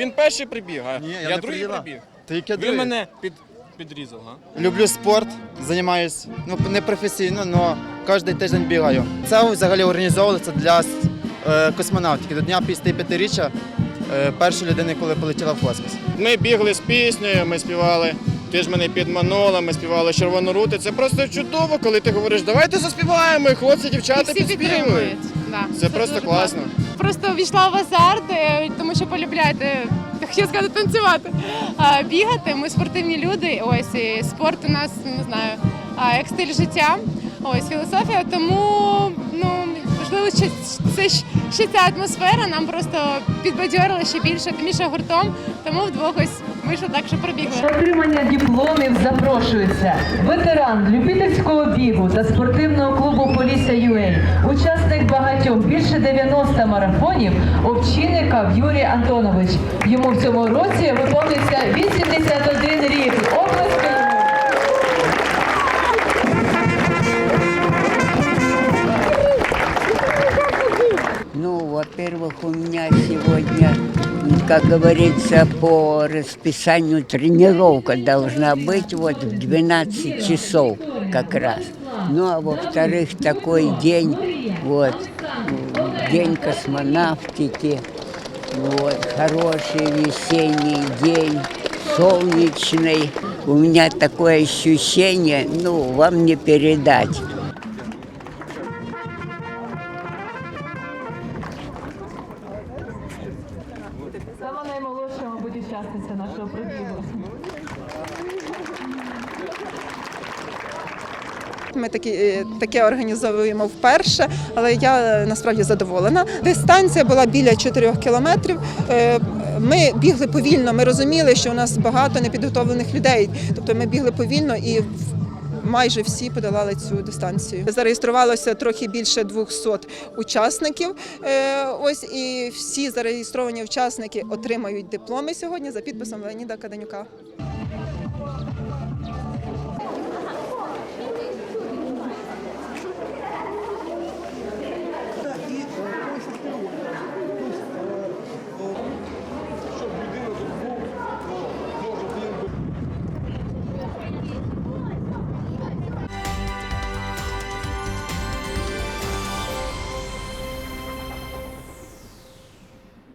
Він перший прибіг, а Ні, я я, другий прибіг. Ти Ви мене під, підрізав, а? Люблю спорт, займаюсь ну, не професійно, але кожен тиждень бігаю. Це взагалі організовувалося для е, космонавтики до дня після п'ятиріччя е, першої людини, коли полетіла в космос. Ми бігли з піснею, ми співали. Ти ж мене підманула, ми співали червону рути. Це просто чудово, коли ти говориш, давайте заспіваємо, і хлопці, дівчата Всі підспівують. Да. Це просто дуже класно. Просто війшла в азарт, е, тому що полюбляєте, хотів сказати, танцювати, а, бігати. Ми спортивні люди. Ось і спорт у нас не знаю, як стиль життя. Ось філософія. Тому ну можливо, що це ще ця атмосфера нам просто підбадьорила ще більше, тим більше гуртом. Тому вдвох ось вийшло так, що пробігли. Отримання дипломів запрошується ветеран любительського бігу та спортивного клубу Полісся ЮЕЙ, учасник багатьох більше 90 марафонів, Овчинников Юрій Антонович. Йому в цьому році виповниться 81 рік. Обласки как говорится, по расписанию тренировка должна быть вот в 12 часов как раз. Ну, а во-вторых, такой день, вот, день космонавтики, вот, хороший весенний день, солнечный. У меня такое ощущение, ну, вам не передать. Сама наймолодша, мабуть, учасниця нашого пробігу. Ми такі, е, таке організовуємо вперше, але я е, насправді задоволена. Дистанція була біля 4 кілометрів. Е, Ми бігли повільно. Ми розуміли, що у нас багато непідготовлених людей. Тобто ми бігли повільно і в- майже всі подолали цю дистанцію. Зареєструвалося трохи більше 200 учасників. Е, ось і всі зареєстровані учасники отримають дипломи сьогодні за підписом Леоніда Каденюка.